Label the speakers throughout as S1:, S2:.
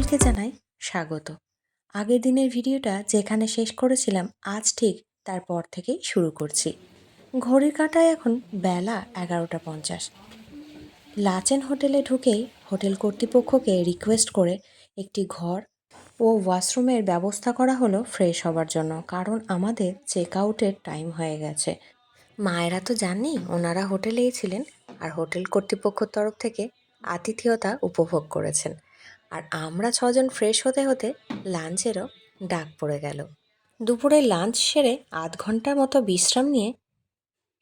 S1: সকলকে জানাই স্বাগত। আগের দিনের ভিডিওটা যেখানে শেষ করেছিলাম, আজ ঠিক তারপর থেকেই শুরু করছি। ঘড়ির কাঁটায় এখন বেলা এগারোটা পঞ্চাশ। লাচেন হোটেলে ঢুকেই হোটেল কর্তৃপক্ষকে রিকোয়েস্ট করে একটি ঘর ও ওয়াশরুমের ব্যবস্থা করা হলো ফ্রেশ হবার জন্য, কারণ আমাদের চেক আউটের টাইম হয়ে গেছে। মায়েরা তো জাননি ওনারা হোটেলেই ছিলেন আর হোটেল কর্তৃপক্ষর তরফ থেকে আতিথেয়তা উপভোগ করেছেন। আর আমরা ছজন ফ্রেশ হতে হতে লাঞ্চেরও ডাক পড়ে গেল। দুপুরে লাঞ্চ সেরে আধ ঘণ্টার মতো বিশ্রাম নিয়ে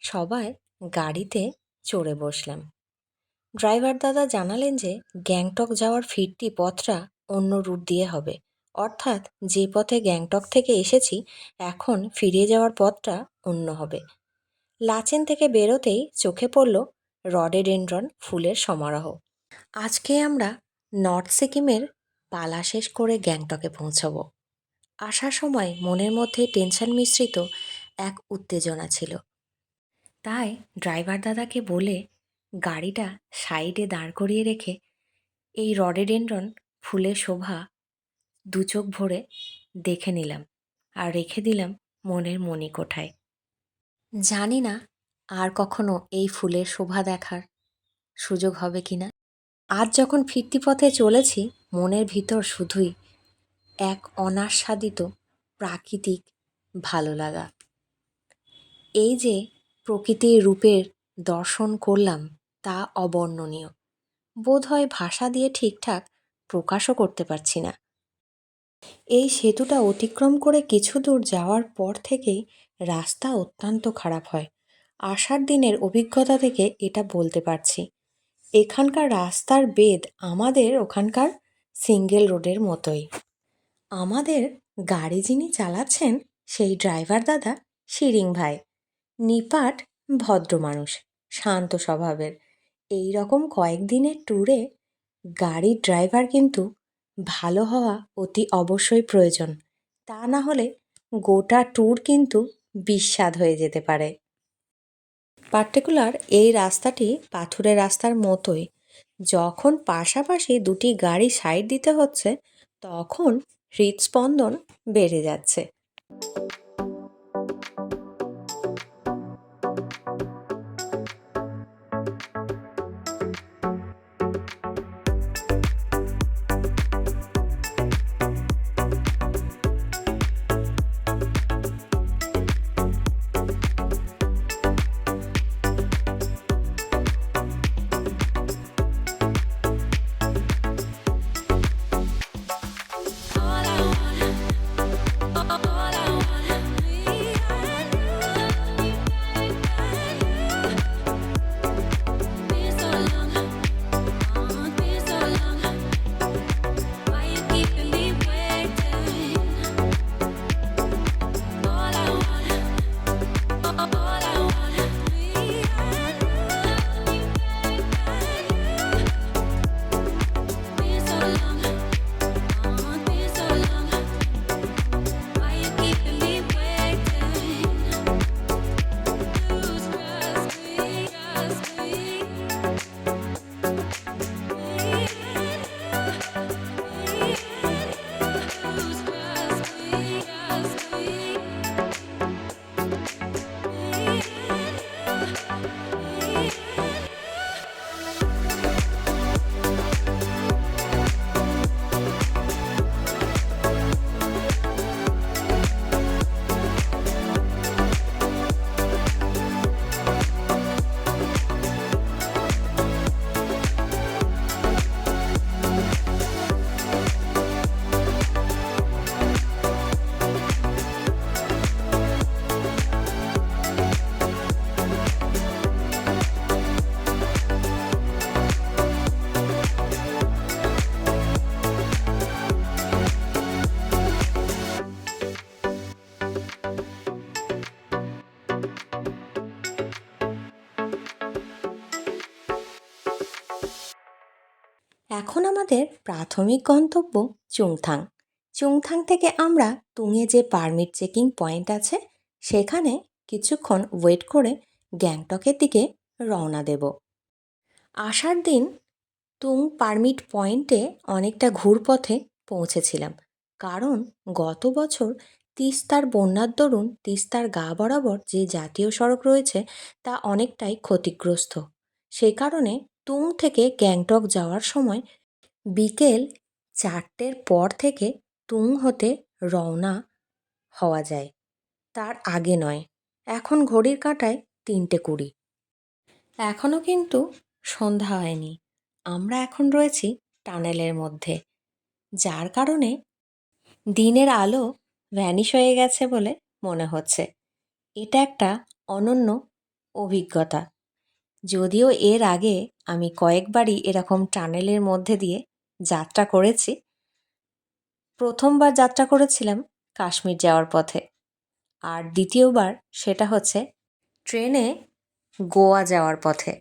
S1: সবাই গাড়িতে চড়ে বসলাম। ড্রাইভার দাদা জানালেন যে গ্যাংটক যাওয়ার ফিরতি পথটা অন্য রুট দিয়ে হবে। অর্থাৎ যে পথে গ্যাংটক থেকে এসেছি, এখন ফিরে যাওয়ার পথটা অন্য হবে। লাচেন থেকে বেরোতেই চোখে পড়ল রডেডেন্ড্রন ফুলের সমারোহ। আজকে আমরা নর্থ সিকিমের পালা শেষ করে গ্যাংটকে পৌঁছাবো। আসার সময় মনের মধ্যে টেনশন মিশ্রিত এক উত্তেজনা ছিল। তাই ড্রাইভার দাদাকে বলে গাড়িটা সাইডে দাঁড় করিয়ে রেখে এই রডেডেন্ড্রন ফুলের শোভা দু চোখ ভরে দেখে নিলাম আর রেখে দিলাম মনের মণিকোঠায়। জানি না আর কখনো এই ফুলের শোভা দেখার সুযোগ হবে কি না আজ যখন ফিরতি পথে চলেছি, মনের ভিতর শুধুই এক অনাস্বাদিত, প্রাকৃতিক ভালো লাগা এই যে প্রকৃতির রূপের দর্শন করলাম, তা অবর্ণনীয়। বোধহয় ভাষা দিয়ে ঠিকঠাক প্রকাশও করতে পারছি না। এই সেতুটা অতিক্রম করে কিছু দূর যাওয়ার পর থেকেই রাস্তা অত্যন্ত খারাপ হয়। আসার দিনের অভিজ্ঞতা থেকে এটা বলতে পারছি। এখানকার রাস্তার বেদ আমাদের ওখানকার সিঙ্গেল রোডের মতোই। আমাদের গাড়ি যিনি চালাচ্ছেন, সেই ড্রাইভার দাদা শিরিং ভাই। নিপাট ভদ্র মানুষ, শান্ত স্বভাবের। এই রকম কয়েকদিনের ট্যুরে গাড়ির ড্রাইভার কিন্তু ভালো হওয়া অতি অবশ্যই প্রয়োজন। তা না হলে গোটা ট্যুর কিন্তু বিস্বাদ হয়ে যেতে পারে। পার্টিকুলার এই রাস্তাটি পাথুরে রাস্তার মতোই। যখন পাশাপাশি দুটি গাড়ি সাইড দিতে হচ্ছে, তখন হৃদস্পন্দন বেড়ে যাচ্ছে। এখন আমাদের প্রাথমিক গন্তব্য চুংথাং। চুংথাং থেকে আমরা তুঙে যে পারমিট চেকিং পয়েন্ট আছে, সেখানে কিছুক্ষণ ওয়েট করে গ্যাংটকের দিকে রওনা দেব। আসার দিন তুং পারমিট পয়েন্টে অনেকটা ঘুরপথে পৌঁছেছিলাম, কারণ গত বছর তিস্তার বন্যার দরুন তিস্তার গা বরাবর যে জাতীয় সড়ক রয়েছে, তা অনেকটাই ক্ষতিগ্রস্ত। সে কারণে তুং থেকে গ্যাংটক যাওয়ার সময় বিকেল চারটের পর থেকে তুং হতে রওনা হওয়া যায়। তার আগে নয়, এখন ঘড়ির কাঁটায় তিনটে কুড়ি। এখনও কিন্তু সন্ধ্যা হয়নি। আমরা এখন রয়েছি টানেলের মধ্যে, যার কারণে দিনের আলো ভ্যানিশ হয়ে গেছে বলে মনে হচ্ছে। এটা একটা অনন্য অভিজ্ঞতা। যদিও এর আগে আমি কয়েকবারই এরকম টানেলের মধ্যে দিয়ে যাত্রা করেছি। প্রথমবার যাত্রা করেছিলাম কাশ্মীর যাওয়ার পথে। আর দ্বিতীয়বার সেটা হচ্ছে ট্রেনে গোয়া যাওয়ার পথে।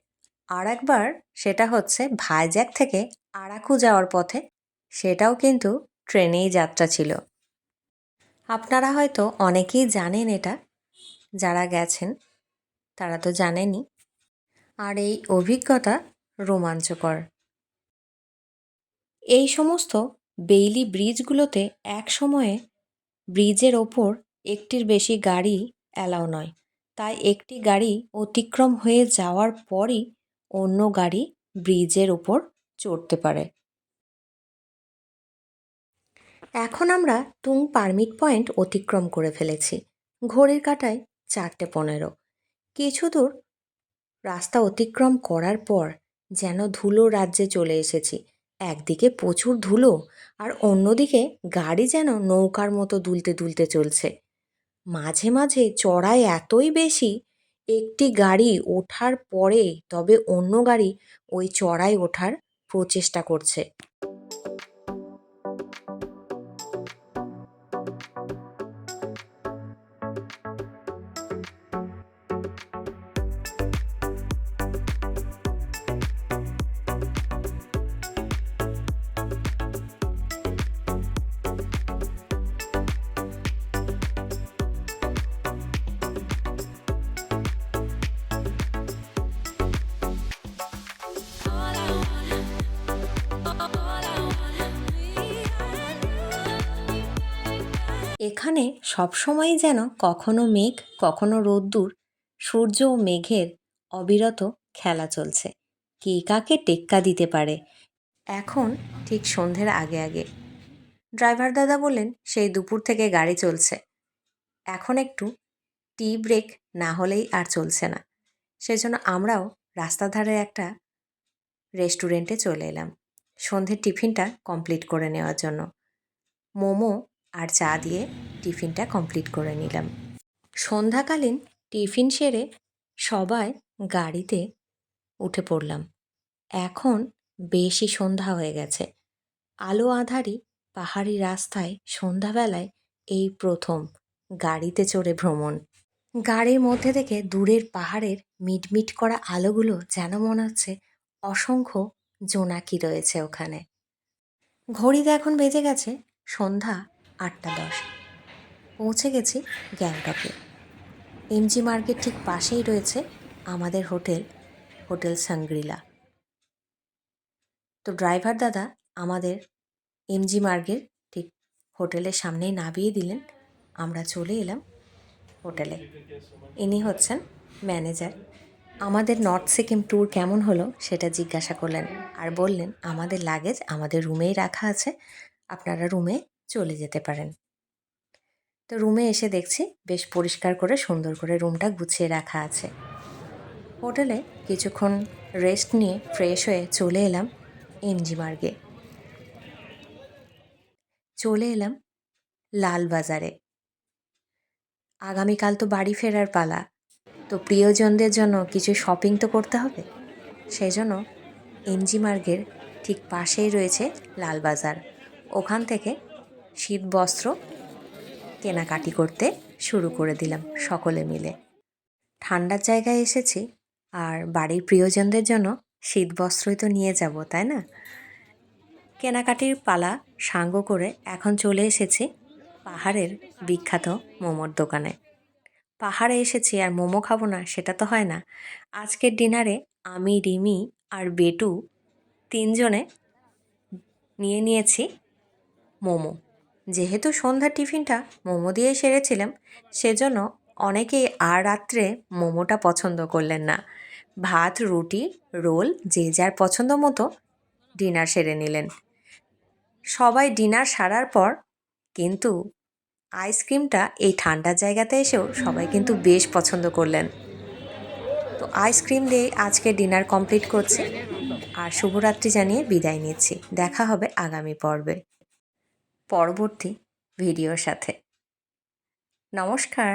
S1: আর একবার সেটা হচ্ছে ভাইজ্যাক থেকে আরাকু যাওয়ার পথে। সেটাও কিন্তু ট্রেনেই যাত্রা ছিল। আপনারা হয়তো অনেকেই জানেন এটা, যারা গেছেন, তারা তো জানেনই। আর এই অভিজ্ঞতা রোমাঞ্চকর। এই সমস্ত বেইলি ব্রিজগুলোতে এক সময়ে ব্রিজের ওপর একটির বেশি গাড়ি অ্যালাও নয়। তাই একটি গাড়ি অতিক্রম হয়ে যাওয়ার পরই অন্য গাড়ি ব্রিজের ওপর চড়তে পারে। এখন আমরা তুং পারমিট পয়েন্ট অতিক্রম করে ফেলেছি। ঘড়ির কাঁটায় চারটে পনেরো। কিছু দূর রাস্তা অতিক্রম করার পর যেন ধুলো রাজ্যে চলে এসেছি। একদিকে প্রচুর ধুলো আর অন্যদিকে গাড়ি যেন নৌকার মতো দুলতে দুলতে চলছে। মাঝে মাঝে চড়াই এতই বেশি, একটি গাড়ি ওঠার পরে তবে অন্য গাড়ি ওই চড়াই ওঠার প্রচেষ্টা করছে। এখানে সবসময়ই যেন কখনো মেঘ, কখনো রোদ্দুর, সূর্য ও মেঘের অবিরত খেলা চলছে। কে কাকে টেক্কা দিতে পারে? এখন ঠিক সন্ধ্যের আগে আগে। ড্রাইভার দাদা বললেন, সেই দুপুর থেকে গাড়ি চলছে। এখন একটু টি ব্রেক না হলেই আর চলছে না। সেজন্য আমরাও রাস্তার ধারে একটা রেস্টুরেন্টে চলে এলাম। সন্ধ্যের টিফিনটা কমপ্লিট করে নেওয়ার জন্য। মোমো আর চা দিয়ে টিফিনটা কমপ্লিট করে নিলাম। সন্ধ্যাকালীন টিফিন সেরে সবাই গাড়িতে উঠে পড়লাম। এখন বেশি সন্ধ্যা হয়ে গেছে। আলো আধারি পাহাড়ি রাস্তায় সন্ধ্যাবেলায় এই প্রথম গাড়িতে চড়ে ভ্রমণ। গাড়ির মধ্যে থেকে দূরের পাহাড়ের মিটমিট করা আলোগুলো যেন মনে হচ্ছে অসংখ্য জোনাকি রয়েছে ওখানে। ঘড়িতে এখন বেজে গেছে সন্ধ্যা আটটা দশ। পৌঁছে গেছি গ্যাংটকে। এমজি মার্কেট ঠিক পাশেই রয়েছে আমাদের হোটেল হোটেল সাংগ্রিলা। তো ড্রাইভার দাদা আমাদের এমজি মার্গের ঠিক হোটেলের সামনেই নামিয়ে দিলেন। আমরা চলে এলাম হোটেলে। ইনি হচ্ছেন ম্যানেজার। আমাদের নর্থ সিকিম ট্যুর কেমন হলো সেটা জিজ্ঞাসা করলেন। আর বললেন, আমাদের লাগেজ আমাদের রুমেই রাখা আছে। আপনারা রুমে চলে যেতে পারেন। তো রুমে এসে দেখছি বেশ পরিষ্কার করে সুন্দর করে রুমটা গুছিয়ে রাখা আছে। হোটেলে কিছুক্ষণ রেস্ট নিয়ে ফ্রেশ হয়ে চলে এলাম এমজি মার্গে। চলে এলাম লালবাজারে আগামীকাল তো বাড়ি ফেরার পালা। তো প্রিয়জনদের জন্য কিছু শপিং তো করতে হবে। সেই জন্য এমজি মার্গের ঠিক পাশেই রয়েছে লালবাজার ওখান থেকে শীত বস্ত্র কেনাকাটি করতে শুরু করে দিলাম সকলে মিলে। ঠান্ডার জায়গায় এসেছি আর বাড়ির প্রিয়জনদের জন্য শীত বস্ত্রই তো নিয়ে যাব, তাই না? কেনাকাটির পালা সাঙ্গ করে এখন চলে এসেছি পাহাড়ের বিখ্যাত মোমোর দোকানে। পাহাড়ে এসেছি আর মোমো খাব না, সেটা তো হয় না। আজকের ডিনারে আমি, রিমি আর বেটু তিনজনে নিয়ে নিয়েছি মোমো। যেহেতু সন্ধ্যার টিফিনটা মোমো দিয়ে সেরেছিলাম, সেজন্য অনেকেই আর রাত্রে মোমোটা পছন্দ করলেন না। ভাত, রুটি, রোল যে যার পছন্দ মতো ডিনার সেরে নিলেন। সবাই ডিনার সারার পর কিন্তু আইসক্রিমটা এই ঠান্ডার জায়গাতে এসেও সবাই কিন্তু বেশ পছন্দ করলেন। তো আইসক্রিম দিয়ে আজকে ডিনার কমপ্লিট করছি। আর শুভরাত্রি জানিয়ে বিদায় নিচ্ছি। দেখা হবে আগামী পর্বে। পরবর্তী ভিডিওর সাথে। নমস্কার।